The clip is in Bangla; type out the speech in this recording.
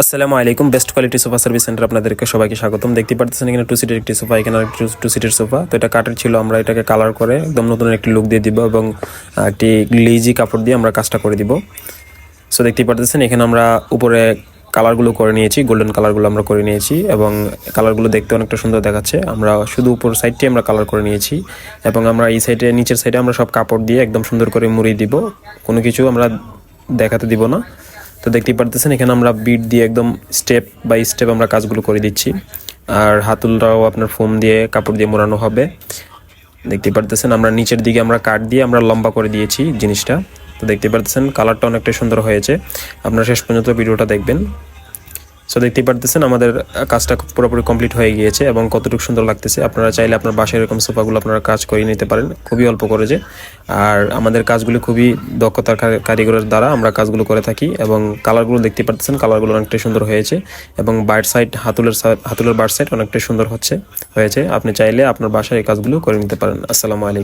আসসালামু আলাইকুম best quality sofa service centre আপনাদেরকে সবাইকে স্বাগতম। দেখতে পাচ্ছেন এখানে টু সিটের একটি সোফা এখানে টু সিটের সোফা তো এটা কাঠের ছিল, আমরা এটাকে কালার করে একদম নতুন একটি লুক দিয়ে দিব এবং একটি গ্লেজি কাপড় দিয়ে আমরা কাজটা করে দিব। সো দেখতে পারতেছেন, এখানে আমরা উপরে কালারগুলো করে নিয়েছি গোল্ডেন কালারগুলো আমরা করে নিয়েছি এবং কালারগুলো দেখতে অনেকটা সুন্দর দেখাচ্ছে। আমরা শুধু উপর সাইডটি আমরা কালার করে নিয়েছি এবং আমরা এই সাইডে নিচের সাইডে আমরা সব কাপড় দিয়ে একদম সুন্দর করে মুড়িয়ে দিব। কোনো কিছু আমরা দেখাতে দিব না। তো দেখতেই পারতেছেন, এখানে আমরা বিট দিয়ে একদম স্টেপ বাই স্টেপ আমরা কাজগুলো করে দিচ্ছি। আর হাতুলটাও আপনার ফোম দিয়ে, কাপড় দিয়ে মোড়ানো হবে। দেখতে পারতেছেন, আমরা নিচের দিকে আমরা কাট দিয়ে আমরা লম্বা করে দিয়েছি জিনিসটা। তো দেখতে পারতেছেন কালারটা অনেকটা সুন্দর হয়েছে। আপনারা শেষ পর্যন্ত ভিডিওটা দেখবেন। সো দেখতেই পারতেছেন, আমাদের কাজটা পুরোপুরি কমপ্লিট হয়ে গিয়েছে এবং কতটুকু সুন্দর লাগতেছে। আপনারা চাইলে আপনার বাসায় এরকম সোফাগুলো আপনারা কাজ করিয়ে নিতে পারেন, খুবই অল্প করে যে আর আমাদের কাজগুলি খুবই দক্ষতার কারিগরের দ্বারা আমরা কাজগুলো করে থাকি এবং কালারগুলো দেখতে পারতেছেন, কালারগুলো অনেকটাই সুন্দর হয়েছে এবং বাইট সাইড হাতুলের হাতুলের বার সাইড অনেকটাই সুন্দর হচ্ছে, হয়েছে। আপনি চাইলে আপনার বাসায় এই কাজগুলো করে নিতে পারেন। আসসালামু আলাইকুম।